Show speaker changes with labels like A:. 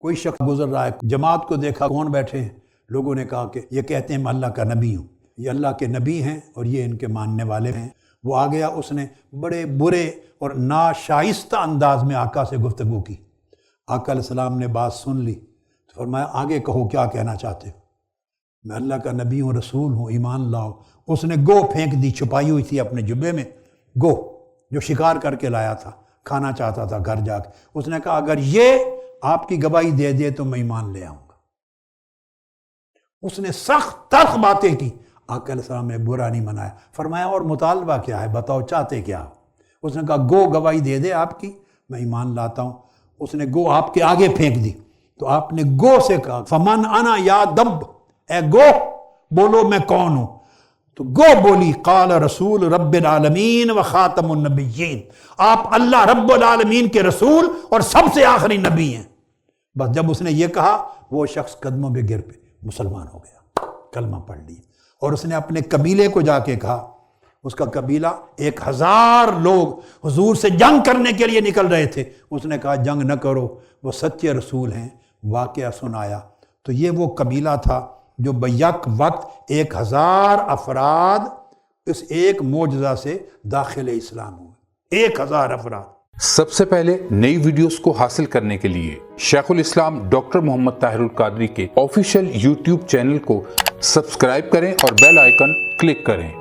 A: کوئی شخص گزر رہا ہے، جماعت کو دیکھا، کون بیٹھے ہیں؟ لوگوں نے کہا کہ یہ کہتے ہیں میں اللہ کا نبی ہوں۔ یہ اللہ کے نبی ہیں اور یہ ان کے ماننے والے ہیں۔ وہ آ گیا، اس نے بڑے برے اور ناشائستہ انداز میں آقا سے گفتگو کی۔ آقا علیہ السلام نے بات سن لی، تو فرمایا، آگے کہو کیا کہنا چاہتے ہو؟ میں اللہ کا نبی ہوں، رسول ہوں، ایمان لاؤ۔ اس نے گو پھینک دی، چھپائی ہوئی تھی اپنے جبے میں۔ گو، جو شکار کر کے لایا تھا، کھانا چاہتا تھا گھر جا کے۔ اس نے کہا، اگر یہ آپ کی گواہی دے دے تو میں ایمان لے آؤں گا۔ اس نے سخت تلخ باتیں کی۔ آقا علیہ السلام نے برا نہیں منایا۔ فرمایا، اور مطالبہ کیا ہے؟ بتاؤ، چاہتے کیا اس نے کہا، گو گواہی دے دے آپ کی، میں ایمان لاتا ہوں۔ اس نے گو آپ کے آگے پھینک دی۔ تو آپ نے گو سے کہا، فمن انا یا دب اے گو، بولو میں کون ہوں؟ تو گو بولی، قال رسول رب العالمین و خاتم النبیین۔ آپ اللہ رب العالمین کے رسول اور سب سے آخری نبی ہیں۔ بس جب اس نے یہ کہا، وہ شخص قدموں پہ گر پہ مسلمان ہو گیا۔ کلمہ پڑھ لی اور اس نے اپنے قبیلے کو جا کے کہا، اس کا قبیلہ ایک ہزار لوگ حضور سے جنگ کرنے کے لیے نکل رہے تھے۔ اس نے کہا، جنگ نہ کرو، وہ سچے رسول ہیں، واقعہ سنایا۔ تو یہ وہ قبیلہ تھا جو بیک وقت ایک ہزار افراد اس ایک معجزہ سے داخل اسلام ہوئے۔ ایک ہزار افراد۔
B: سب سے پہلے نئی ویڈیوز کو حاصل کرنے کے لیے شیخ الاسلام ڈاکٹر محمد طاہر القادری کے آفیشیل یوٹیوب چینل کو سبسکرائب کریں اور بیل آئیکن کلک کریں۔